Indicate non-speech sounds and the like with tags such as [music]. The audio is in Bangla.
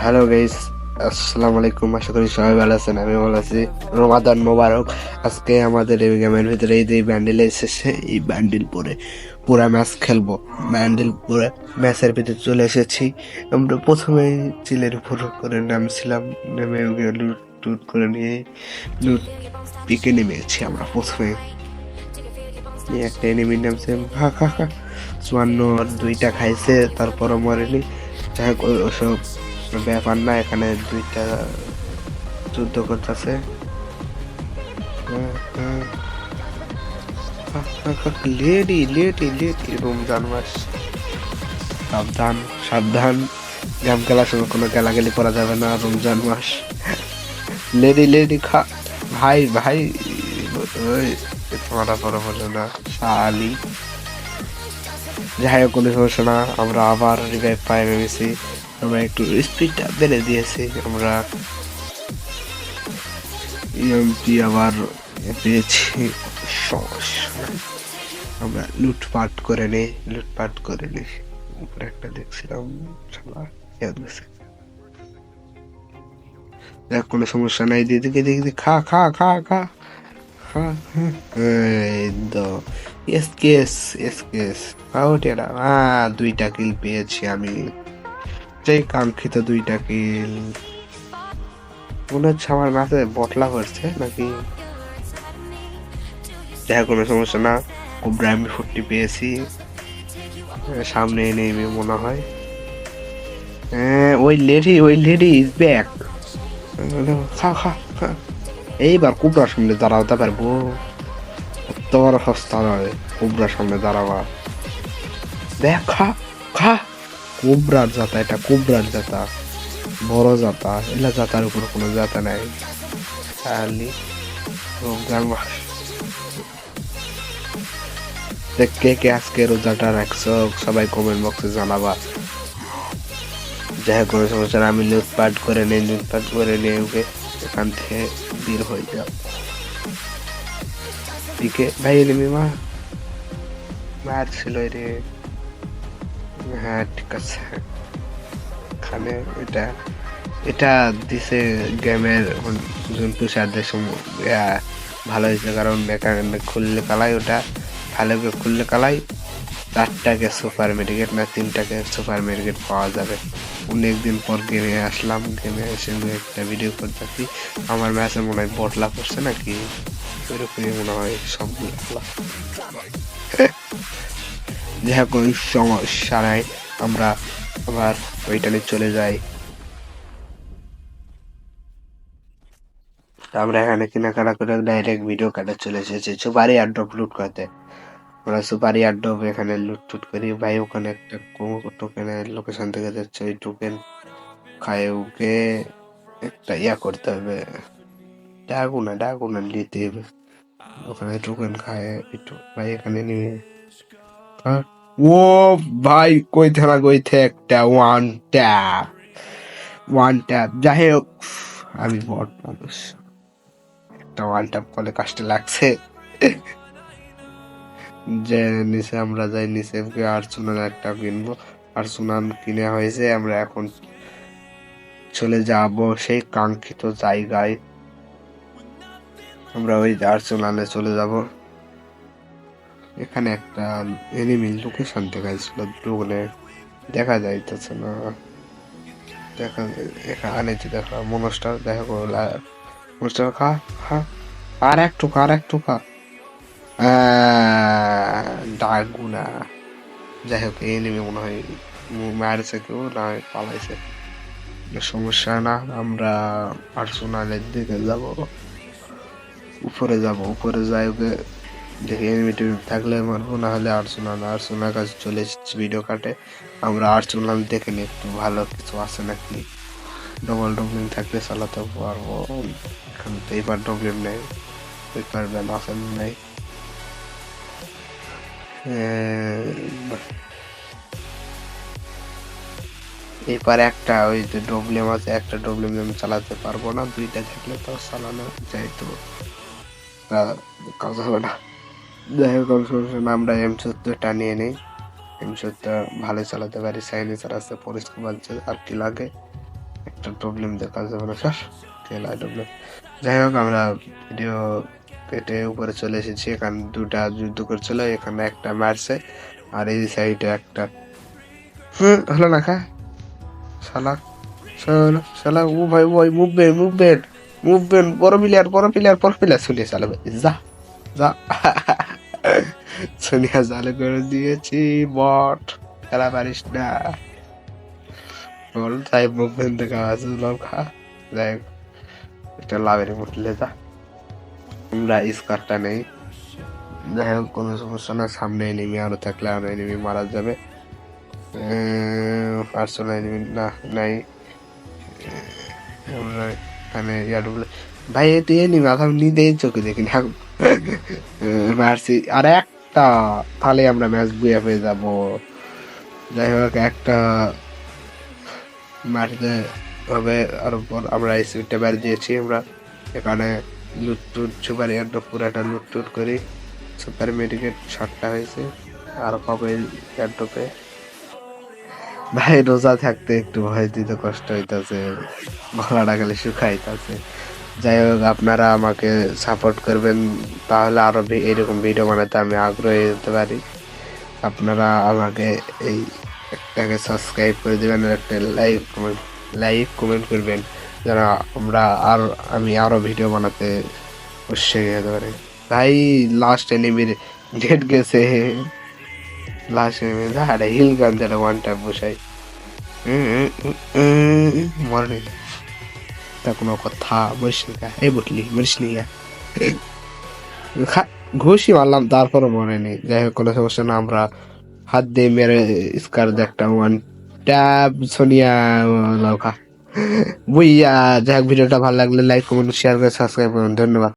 হ্যালো গাইস আসসালামু আলাইকুম আশা করি সবাই ভালো আছেন আমি ভালো আছি। রমাদান মোবারক। আজকে আমাদের এই গেমের ভিতরে এই যে ব্যান্ডেল এসেছে, এই ব্যান্ডেল পরে পুরা ম্যাচ খেলব। ব্যান্ডেল পরে ম্যাচের ভিতরে চলে এসেছি। আমরা প্রথমে চিলের উপর করে নামছিলাম, নেমে লুট টুট করে নিয়ে লুট পিকে নেমেছি আমরা প্রথমে। একটা এনিমি নামছে খা খা খা চুয়ান্ন দুইটা খাইছে, তারপরও মরেনি। যাই হোক ওসব ব্যাপার না, এখানে দুইটা যুদ্ধ করতেছে। লেডি লেডি লেডি রমজান মাস সাবধান সাবধান। গেম খেলার সময় কোনো গেলাগেলি করা যাবে না, রমজান মাস। লেডি লেডি, খা ভাই ভাই তোমারা পরে বলে না, শালি। যাই হোক, কোনো সমস্যা না, আমরা আবার রিভাইভ পাই ভেবেছি আমরা একটু স্পিডটা বেড়ে দিয়েছি, আমরা ইএমপি আবার পেয়েছি। সমস্যা আমরা লুটপাট করে নিই, লুটপাট করে নিই। উপরে একটা দেখছিলাম দেখ, কোনো সমস্যা নাই দিদিকে দিদি খা খা খা খা। খা এস কেস এস কেস দুইটা কিল পেয়েছি আমি। সেই কাঙ্ক্ষিত দুইটা কিল মনে হচ্ছে আমার ম্যাচে বটলা পড়ছে নাকি? দেখা, কোনো সমস্যা না। কোবরা আমি ফুটটি পেয়েছি। সামনে এনে এমে মনে হয়। হ্যাঁ ওই লেডি ওই লেডি ইজ ব্যাক খা খা এইবার কুবরার সামনে দাঁড়াতে পারব। বড় সস্তা নয়, কুবরার সামনে দাঁড়াবা দেখ, খা খা। কোবরার জাতা, এটা কোবরার জাতা, বড় জাতা, এলা জাতার উপর কোনো জাতা নাই। খালি রমজান কে কে আজকে রোজাটা রাখছো, সবাই কমেন্ট বক্সে জানাবা। যাই কোনো সমস্যা আমি লুটপাট করে নেই, লুটপাট করে নিয়ে ওকে এখান থেকে বের হয়ে যাব দিকে, ভাই এলিমি মা। মারছিল রে হ্যাঁ ঠিক আছে। এখানে এটা এটা দিছে গেমের জন্তু সাদের ভালো হয়েছে। কারণ এখানে খুললে কালাই ওটা, ভালো করে খুললে কালাই। চারটাকে সুপার মেডিকেট না, তিনটাকে সুপার মেডিকেট পাওয়া যাবে। অনেকদিন পর গেমে আসলাম, গেমে এসে একটা ভিডিও করতেছি। আমার ম্যাচে মনে হয় বটলা করছে নাকি? ওইরকমই মনে হয় সবগুলো যাই ওই সমস্যা নাই আমরা আবার ওইটা নিয়ে চলে যাই। আমরা এখানে কেনাকাটা করে ডাইরেক্ট ভিডিও কাটা চলে এসেছি, সুপারি আড্ডব লুট করতে। আমরা সুপারি আড্ডব এখানে লুট টুট করি। ভাই, ওখানে একটা টোকেনের লোকেশন থেকে যাচ্ছে, ওই টোকেন খায় ওকে একটা ইয়া করতে হবে। ডাকু না ডাকু না, নিতে হবে। ওখানে টোকেন খায়, একটু ভাই, এখানে নিয়ে? ও ভাই কই থানা কইতে একটা ওয়ান ট্যাপ ওয়ান ট্যাপ যাই হোক, আমি বট মানুষ। একটা ওয়ান ট্যাপ করলে কাজটা লাগছে। যে নিচে আমরা যাই, নিচে আর্সোনাল একটা কিনবো। আর্সোনাল কিনে হয়েছে, আমরা এখন চলে যাব সেই কাঙ্ক্ষিত জায়গায়। আমরা ওই আর্সোনালে চলে যাব। এখানে একটা এনিমি লোকেশন দেখাইছিল ড্রোনে দেখা যাইতেছে না। দেখা এখানে যে দেখা মনস্টার, দেখা করো মনস্টার খা খা। আর একটু খা আর খা ডাগুনা। যাই হোক এনিমি মনে হয় মারছে কেউ, না পালাইছে। সমস্যা না, আমরা আর্সোনালের দিকে যাব। উপরে যাব, উপরে যাই ওকে দেখি এনিমি টেনিমি থাকলে মারবো না হলে আর্সোনাল আর্সোনাল কাছে চলে এসেছি ভিডিও কাটে আমরা আর্সোনাল দেখে নিই একটু ভালো কিছু আছে নাকি? ডবল ডবলিং থাকলে চালাতে পারব। এখন তো এইবার ডবলিং নেই পারবেন আসেন নেই। এবার একটা ওই যে ডবলিম আছে, একটা ডবলিম আমি চালাতে পারব না, দুইটা থাকলে তো চালানো যাইতো। কাজ হবে না। যাই হোক আমরা এম সত্তরটা নিয়ে নিই। এম সত্তর ভালো চালাতে পারি সাইনিসার আছে পরিষ্কার আছে আর কি লাগে? একটা প্রবলেম দেখা যাবে না, স্যার। কেলা প্রবলেম যাই হোক, আমরা ভিডিও কেটে উপরে চলে এসেছি। এখানে দুটা যুদ্ধ করছিল, এখানে একটা মারছে, আর এই সাইডে একটা হলো না খা? শালা শালা ও ভাই ভাই মুভমেন্ট মুভমেন্ট মুভমেন্ট বড় প্লেয়ার বড় প্লেয়ার বড় প্লেয়ার শুনিয়ে চালাবে যা যা। [laughs] সোনিয়া চালু করে দিয়েছি বট। খেলা পারিস না। বল তাই মুভমেন্ট দেখা আছে লাভ খা। যাই হোক, এটা লাভের উঠলে যা। আমরা স্কারটা নেই। যাই হোক কোনো সমস্যা না সামনে এনিমি আরও থাকলে আরও এনিমি মারা যাবে। পার্সোনাল এনিমি না নাই। আমরা এখানে ইয়ার ভাই এতে এনিমি আসাম নিদেই চোখে দেখি না মারছি আর একটা, তাহলে আমরা ম্যাচ বুয়ে পেয়ে যাব। যাই হোক, একটা মারতে হবে, আর পর আমরা এই সুইটটা বের দিয়েছি আমরা। এখানে লুট টুট সুপার এয়ারড্রপ পুরাটা লুট টুট করি। সুপার মেডিকেট শটটা হয়েছে, আর কবে এয়ারড্রপে ভাই, রোজা থাকতে একটু ভয় দিতে কষ্ট হইতাছে, গলাটা গেলে শুকাইতাছে। যাই হোক আপনারা আমাকে সাপোর্ট করবেন, তাহলে আরও এরকম ভিডিও বানাতে আমি আগ্রহী হতে পারি। আপনারা আমাকে এই একটাকে সাবস্ক্রাইব করে দেবেন আর একটা লাইক কমেন্ট লাইক কমেন্ট করবেন, যেন আমরা আর, আমি আরও ভিডিও বানাতে উৎসাহী হতে পারি। ভাই লাস্ট এনিমির ডেট গেছে। লাস্ট এনিমি হিল গান দাঁড়া ওয়ান টাইম বসাই মরে তা কোনো কথা বলিস না এই বটলি বলিস ঘুষি মারলাম তারপরে নেই যাই হোক কোনো সমস্যা না আমরা হাত দিয়ে মেরে স্কার একটা ওয়ান ট্যাব সোনিয়া লৌকা বুইয়া যাই হোক ভিডিওটা ভালো লাগলে লাইক কমেন্ট শেয়ার করে সাবস্ক্রাইব করুন ধন্যবাদ